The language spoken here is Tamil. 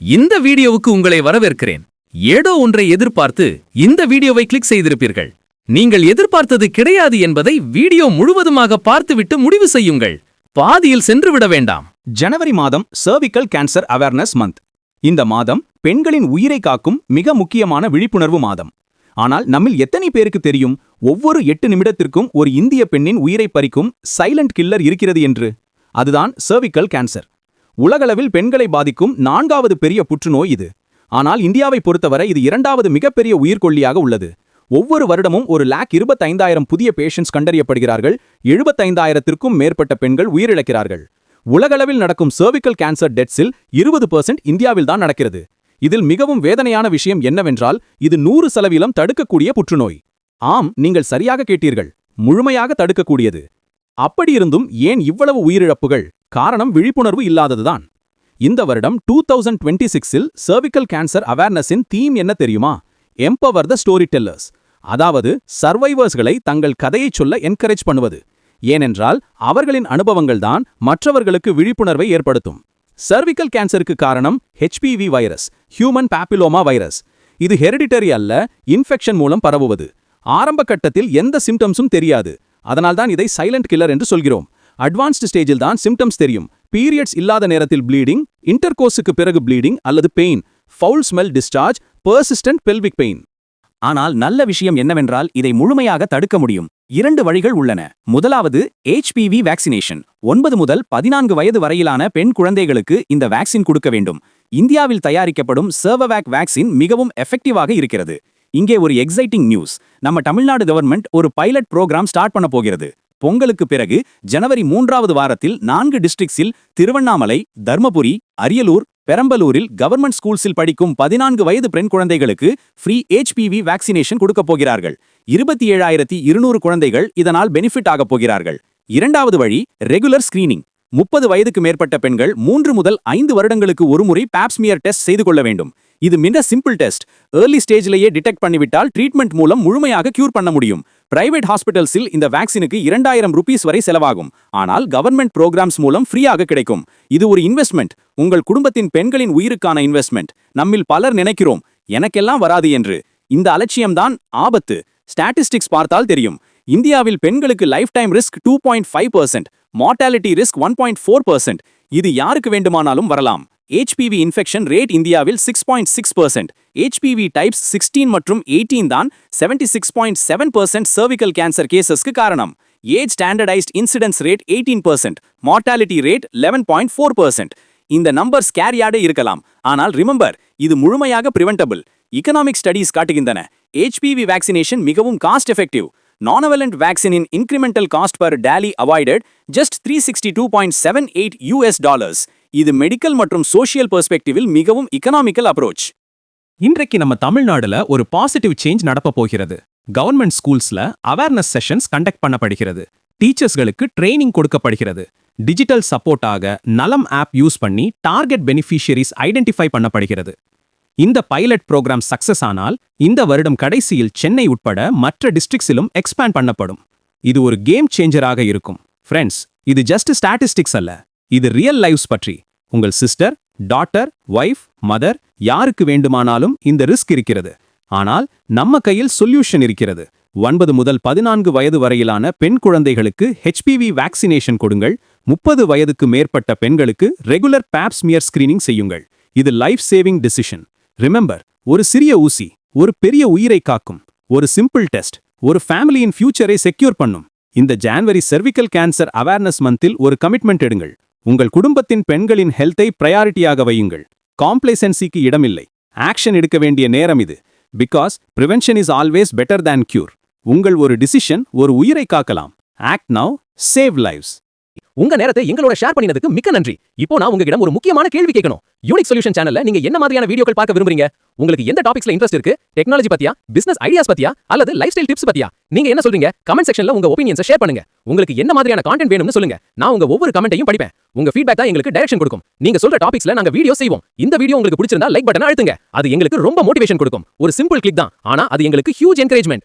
இந்த வீடியோவுக்கு உங்களை வரவேற்கிறேன். ஏதோ ஒன்றை எதிர்பார்த்து இந்த வீடியோவை கிளிக் செய்திருப்பீர்கள். நீங்கள் எதிர்பார்த்தது கிடையாது என்பதை வீடியோ முழுவதுமாக பார்த்துவிட்டு முடிவு செய்யுங்கள். பாதியில் சென்று விட வேண்டாம். ஜனவரி மாதம் சர்விக்கல் கேன்சர் அவேர்னஸ் மந்த் இந்த மாதம் பெண்களின் உயிரை காக்கும் மிக முக்கியமான விழிப்புணர்வு மாதம். ஆனால் நம்மில் எத்தனை பேருக்கு தெரியும் ஒவ்வொரு எட்டு நிமிடத்திற்கும் ஒரு இந்திய பெண்ணின் உயிரை பறிக்கும் சைலண்ட் கில்லர் இருக்கிறது என்று? அதுதான் சர்விக்கல் கேன்சர் உலகளவில் பெண்களை பாதிக்கும் நான்காவது பெரிய புற்றுநோய் இது. ஆனால் இந்தியாவை பொறுத்தவரை இது இரண்டாவது மிகப்பெரிய உயிர்கொல்லியாக உள்ளது. ஒவ்வொரு வருடமும் ஒரு லேக் இருபத்தைந்தாயிரம் புதிய பேஷண்ட்ஸ் கண்டறியப்படுகிறார்கள். எழுபத்தைந்தாயிரத்திற்கும் மேற்பட்ட பெண்கள் உயிரிழக்கிறார்கள். உலகளவில் நடக்கும் சர்விக்கல் கேன்சர் டெட்ஸில் இருபது பர்சன்ட் இந்தியாவில் தான் நடக்கிறது. இதில் மிகவும் வேதனையான விஷயம் என்னவென்றால் இது நூறு சதவீதம் தடுக்கக்கூடிய புற்றுநோய். ஆம் நீங்கள் சரியாக கேட்டீர்கள். முழுமையாக தடுக்கக்கூடியது. அப்படியிருந்தும் ஏன் இவ்வளவு உயிரிழப்புகள்? காரணம் விழிப்புணர்வு இல்லாததுதான். இந்த வருடம் டூ தௌசண்ட் டுவெண்ட்டி சிக்ஸில் சர்விக்கல் கேன்சர் அவேர்னஸின் தீம் என்ன தெரியுமா? எம்பவர் த ஸ்டோரி டெல்லர்ஸ் அதாவது சர்வைவர்ஸ்களை தங்கள் கதையைச் சொல்ல என்கரேஜ் பண்ணுவது. ஏனென்றால் அவர்களின் அனுபவங்கள்தான் மற்றவர்களுக்கு விழிப்புணர்வை ஏற்படுத்தும். சர்விக்கல் கேன்சருக்கு காரணம் HPV virus human papilloma virus இது ஹெரிடிட்டரி அல்ல இன்ஃபெக்ஷன் மூலம் பரவுவது. ஆரம்ப கட்டத்தில் எந்த சிம்டம்ஸும் தெரியாது. அதனால்தான் இதை சைலண்ட் கில்லர் என்று சொல்கிறோம். அட்வான்ஸ்டு ஸ்டேஜில் தான் சிம்டம்ஸ் தெரியும். பீரியட்ஸ் இல்லாத நேரத்தில் ப்ளீடிங் இன்டர்கோஸுக்கு பிறகு ப்ளீடிங் அல்லது pain foul smell discharge persistent pelvic pain ஆனால் நல்ல விஷயம் என்னவென்றால் இதை முழுமையாக தடுக்க முடியும். இரண்டு வழிகள் உள்ளன. முதலாவது HPV வேக்சினேஷன் ஒன்பது முதல் பதினான்கு வயது வரையிலான பெண் குழந்தைகளுக்கு இந்த வேக்சின் கொடுக்க வேண்டும். இந்தியாவில் தயாரிக்கப்படும் சர்வவேக் வேக்சின் மிகவும் எஃபெக்டிவாக இருக்கிறது. இங்கே ஒரு எக்ஸைட்டிங் நியூஸ் நம்ம தமிழ்நாடு கவர்மெண்ட் ஒரு பைலட் ப்ரோக்ராம் ஸ்டார்ட் பண்ண போகிறது. பொங்கலுக்கு பிறகு ஜனவரி மூன்றாவது வாரத்தில் நான்கு டிஸ்ட்ரிக்ஸில் திருவண்ணாமலை தர்மபுரி அரியலூர் பெரம்பலூரில் கவர்மெண்ட் ஸ்கூல்ஸில் படிக்கும் பதினான்கு வயது பெண் குழந்தைகளுக்கு ஃப்ரீ ஹெச்பிவி வேக்சினேஷன் கொடுக்கப் போகிறார்கள். இருபத்தி ஏழாயிரத்தி இருநூறு குழந்தைகள் இதனால் பெனிஃபிட் ஆகப் போகிறார்கள். இரண்டாவது வழி ரெகுலர் ஸ்கிரீனிங். முப்பது வயதுக்கு மேற்பட்ட பெண்கள் மூன்று முதல் ஐந்து வருடங்களுக்கு ஒருமுறை பாப்ஸ்மியர் டெஸ்ட் செய்து கொள்ள வேண்டும். இது மிக சிம்பிள் டெஸ்ட் ஏர்லி ஸ்டேஜ்லேயே டிடெக்ட் பண்ணிவிட்டால் ட்ரீட்மெண்ட் மூலம் முழுமையாக கியூர் பண்ண முடியும். பிரைவேட் ஹாஸ்பிட்டல்ஸில் இந்த வேக்சினுக்கு இரண்டாயிரம் ருபீஸ் வரை செலவாகும். ஆனால் கவர்மெண்ட் ப்ரோக்ராம்ஸ் மூலம் ஃப்ரீயாக கிடைக்கும். இது ஒரு இன்வெஸ்ட்மெண்ட் உங்கள் குடும்பத்தின் பெண்களின் உயிருக்கான இன்வெஸ்ட்மெண்ட் நம்மில் பலர் நினைக்கிறோம் எனக்கெல்லாம் வராது என்று. இந்த அலட்சியம்தான் ஆபத்து. ஸ்டாட்டிஸ்டிக்ஸ் பார்த்தால் தெரியும். இந்தியாவில் பெண்களுக்கு life time risk two point five percent mortality risk one point four percent இது யாருக்கு வேண்டுமானாலும் வரலாம். ஹெச்பிவி இன்ஃபெக்ஷன் ரேட் இந்தியாவில் six point six percent HPV types sixteen மற்றும் எயிட்டீன் தான் seventy six point seven percent cervical cancer கேசஸ்க்கு காரணம். Age standardized incidence rate eighteen percent mortality rate eleven point four percent இந்த நம்பர் ஸ்கேரியாடே இருக்கலாம். ஆனால் ரிமெம்பர் இது முழுமையாக பிரிவென்டபிள் இக்கனாமிக் ஸ்டடீஸ் காட்டுகின்றன. ஹெச்பிவி வேக்சினேஷன் மிகவும் cost effective nonavalent வேக்சினின் incremental cost per DALY avoided just three sixty two point seven eight US dollars இது மெடிக்கல் மற்றும் சோஷியல் பெர்ஸ்பெக்டிவில் மிகவும் இக்கனாமிக்கல் அப்ரோச் இன்றைக்கு நம்ம தமிழ்நாடுல ஒரு பாசிட்டிவ் சேஞ்ச் நடப்ப போகிறது. கவர்மெண்ட் ஸ்கூல்ஸ்ல அவேர்னஸ் செஷன்ஸ் கண்டக்ட் பண்ணப்படுகிறது. டீச்சர்ஸ்களுக்கு ட்ரைனிங் கொடுக்கப்படுகிறது. டிஜிட்டல் சப்போர்ட்டாக நலம் ஆப் யூஸ் பண்ணி டார்கெட் பெனிஃபிஷியரிஸ் ஐடென்டிஃபை பண்ணப்படுகிறது. இந்த பைலட் ப்ரோக்ராம் சக்சஸ் ஆனால் இந்த வருடம் கடைசியில் சென்னை உட்பட மற்ற டிஸ்ட்ரிக்ஸிலும் எக்ஸ்பேண்ட் பண்ணப்படும். இது ஒரு கேம் சேஞ்சராக இருக்கும். ஃப்ரெண்ட்ஸ் இது ஜஸ்ட் ஸ்டாட்டிஸ்டிக்ஸ் அல்ல. இது ரியல் லைவ்ஸ் பற்றி. உங்கள் சிஸ்டர் டாட்டர் ஒய்ஃப் மதர் யாருக்கு வேண்டுமானாலும் இந்த ரிஸ்க் இருக்கிறது. ஆனால் நம்ம கையில் சொல்யூஷன் இருக்கிறது. ஒன்பது முதல் பதினான்கு வயது வரையிலான பெண் குழந்தைகளுக்கு ஹெச்பிவி வேக்சினேஷன் கொடுங்கள். முப்பது வயதுக்கு மேற்பட்ட பெண்களுக்கு ரெகுலர் பேப்ஸ்மியர் ஸ்கிரீனிங் செய்யுங்கள். இது லைஃப் சேவிங் டிசிஷன் ரிமெம்பர் ஒரு சிறிய ஊசி ஒரு பெரிய உயிரை காக்கும் ஒரு சிம்பிள் டெஸ்ட் ஒரு ஃபேமிலியின் ஃபியூச்சரை செக்யூர் பண்ணும். இந்த ஜான்வரி செர்விக்கல் கேன்சர் அவேர்னஸ் மந்தில் ஒரு கமிட்மெண்ட் எடுங்கள். உங்கள் குடும்பத்தின் பெண்களின் ஹெல்த்தை ப்ரையாரிட்டியாக வையுங்கள். காம்ப்ளேசன்சிக்கு இடமில்லை. ஆக்ஷன் எடுக்க வேண்டிய நேரம் இது. Because prevention is always better than cure உங்கள் ஒரு டிசிஷன் ஒரு உயிரை காக்கலாம். ஆக்ட் நவ் சேவ் லைவ்ஸ் உங்க நேரத்தை எங்களோட ஷேர் பண்ணினதுக்கு மிக்க நன்றி. இப்போ நான் உங்ககிட்ட ஒரு முக்கியமான கேள்வி கேட்கணும். யூனிக் சொல்யூஷன் சேனல்ல நீங்க என்ன மாதிரியான வீடியோக்கள் பார்க்க விரும்புறீங்க? உங்களுக்கு எந்த டாபிக்ஸ்ல இன்ட்ரெஸ்ட் இருக்கு? டெக்னாலஜி பத்தியா? பிசினஸ் ஐடியாஸ் பத்தியா? அல்லது லைஃப் ஸ்டைல் டிப்ஸ் பத்தியா? நீங்க என்ன சொல்றீங்க? கமெண்ட் செக்ஷன்ல உங்க ஒப்பீனியன்ஸ் ஷேர் பண்ணுங்க. உங்களுக்கு என்ன மாதிரியான கான்டென்ட் வேணும்னு சொல்லுங்க. நான் உங்க ஒவ்வொரு கமெண்ட்டையும் படிப்பேன். உங்க ஃபீட்பேக் தான் எங்களுக்கு டைரக்ஷன் கொடுக்கும். நீங்க சொல்ற டாபிக்ஸ்ல நாங்க வீடியோ செய்வோம். இந்த வீடியோ உங்களுக்கு பிடிச்சிருந்தா லைக் பட்டன் அழுத்துங்க. அது எங்களுக்கு ரொம்ப மோட்டிவேஷன் கொடுக்கும். ஒரு சிம்பிள் கிளிக் தான். ஆனா அது எங்களுக்கு ஹியூஜ் என்கரேஜ்மெண்ட்